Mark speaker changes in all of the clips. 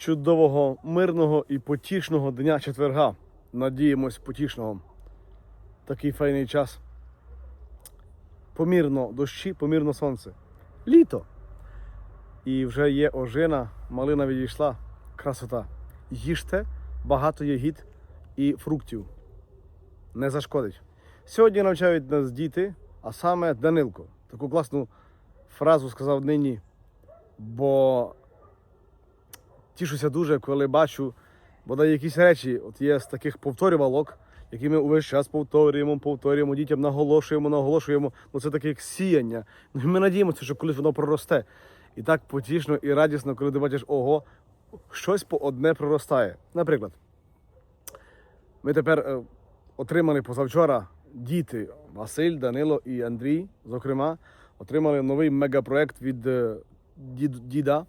Speaker 1: чудового, мирного і потішного дня четверга. Надіємось, потішного. Такий файний час. Помірно дощі, помірно сонце. Літо. І вже є ожина, малина відійшла. Красота. Їжте багато ягід і фруктів. Не зашкодить. Сьогодні навчають нас діти, а саме Данилко. Таку класну фразу сказав нині, бо тішуся дуже, коли бачу, бодай якісь речі, от є з таких повторювалок, які ми увесь час повторюємо, повторюємо, дітям наголошуємо, наголошуємо. Ну це таке як сіяння. Ну і ми надіємося, що колись воно проросте. І так потішно і радісно, коли ти бачиш, ого, щось по одне проростає. Наприклад, ми тепер е, отримали позавчора діти Василь, Данило і Андрій, зокрема, отримали новий мегапроект від е, дід- діда,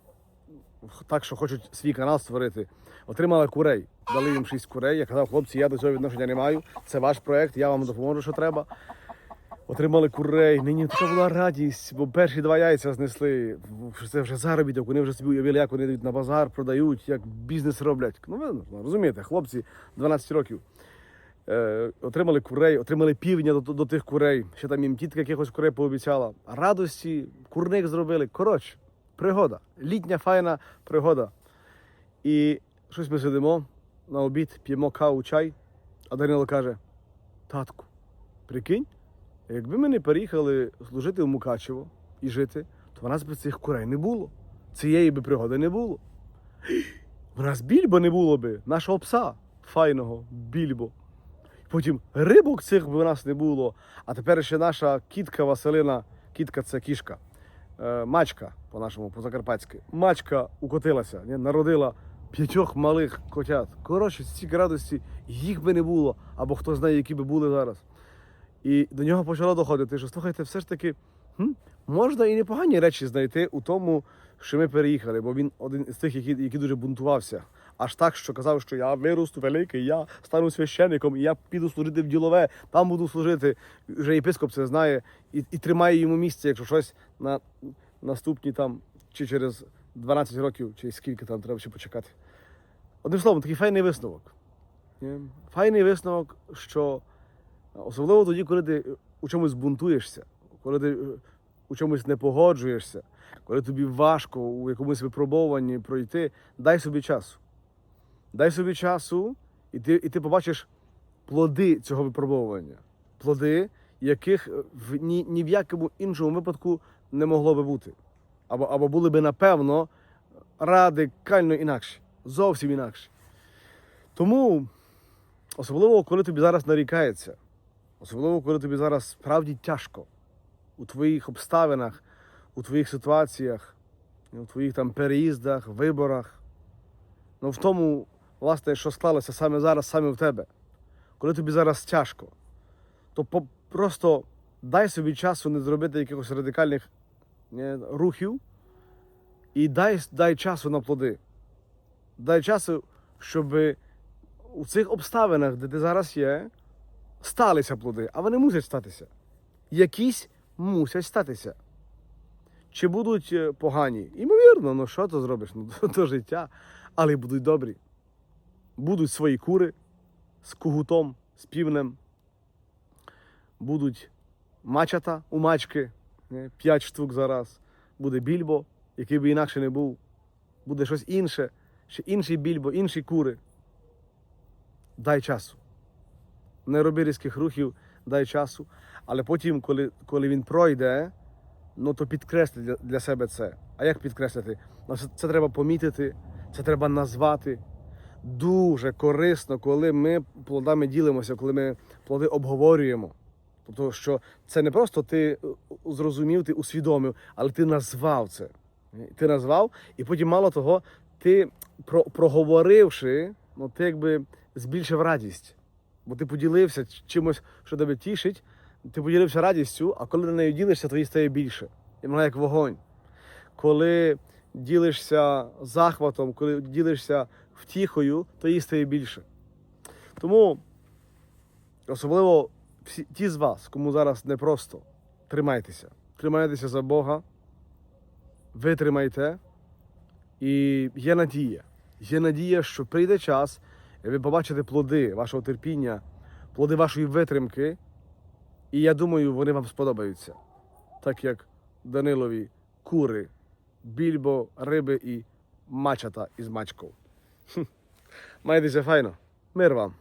Speaker 1: так що хочуть свій канал створити. Отримали курей. Дали їм шість курей. Я казав, хлопці, я до цього відношення не маю. Це ваш проект, я вам допоможу, що треба. Отримали курей. Нині така була радість, бо перші два яйця знесли. Це вже заробіток. Вони вже собі уявили, як вони йдуть на базар, продають, як бізнес роблять. Ну, ви розумієте, хлопці 12 років. Е, отримали курей, отримали півня до, до тих курей. Ще там їм тітка якихось курей пообіцяла. Радості, курник зробили. Коротше, пригода. Літня файна пригода. І щось ми сидимо на обід, п'ємо каву, чай, а Данило каже: татку, прикинь, якби ми не переїхали служити в Мукачево і жити, то в нас би цих курей не було. Цієї би пригоди не було. В нас більбо не було би, нашого пса файного більбо. Потім рибок цих би у нас не було. А тепер ще наша кітка Василина, кітка це кішка, мачка по-нашому, по-закарпатськи. Мачка укотилася, народила п'ятьох малих котят. Коротше, стільки радості їх би не було, або хто знає, які би були зараз. І до нього почало доходити, що слухайте, все ж таки, хм, можна і непогані речі знайти у тому, що ми переїхали, бо він один із тих, які, який дуже бунтувався. Аж так, що казав, що я виросту великий, я стану священником, і я піду служити в ділове, там буду служити. Вже єпископ це знає і, і тримає йому місце, якщо щось на наступні там, чи через 12 років, чи скільки там треба ще почекати. Одним словом, такий файний висновок. Файний висновок, що особливо тоді, коли ти у чомусь бунтуєшся, коли ти е, у чомусь не погоджуєшся, коли тобі важко у якомусь випробуванні пройти, дай собі часу. Дай собі часу, і ти, і ти побачиш плоди цього випробовування. Плоди, яких в ні, ні в якому іншому випадку не могло би бути. Або, або були би, напевно, радикально інакші. Зовсім інакші. Тому, особливо, коли тобі зараз нарікається, особливо, коли тобі зараз справді тяжко у твоїх обставинах, у твоїх ситуаціях, у твоїх там переїздах, виборах. Ну, в тому, власне, що склалося саме зараз, саме в тебе. Коли тобі зараз тяжко, то просто дай собі часу не зробити якихось радикальних е, рухів і дай, дай часу на плоди. Дай часу, щоб у цих обставинах, де ти зараз є, сталися плоди, а вони мусять статися. Якісь мусять статися. Чи будуть е, погані? Імовірно, ну що ти зробиш? Ну, то, то життя. Але будуть добрі. Будуть свої кури з кугутом, з півнем. Будуть мачата у мачки, не, п'ять штук зараз. Буде більбо, який би інакше не був. Буде щось інше, ще інший більбо, інші кури. Дай часу. Не роби різких рухів, дай часу. Але потім, коли, коли він пройде, ну то підкресли для, для себе це. А як підкреслити? Ну, це, це треба помітити, це треба назвати. Дуже корисно, коли ми плодами ділимося, коли ми плоди обговорюємо. Тобто, що це не просто ти е, зрозумів, ти усвідомив, але ти назвав це. Ти назвав, і потім, мало того, ти про, проговоривши, ну ти якби збільшив радість. Бо ти поділився чимось, що тебе тішить, ти поділився радістю, а коли на нею ділишся, то їй стає більше. І вона як вогонь. Коли ділишся захватом, коли ділишся втіхою, то їй стає більше. Тому, особливо всі ті з вас, кому зараз непросто, тримайтеся. Тримайтеся за Бога, витримайте, і є надія. Є надія, що прийде час, і ви побачите плоди вашого терпіння, плоди вашої витримки. І я думаю, вони вам сподобаються. Так як Данилові кури, більбо, риби і мачата із мачков. Хм. Майтеся файно. Мир вам.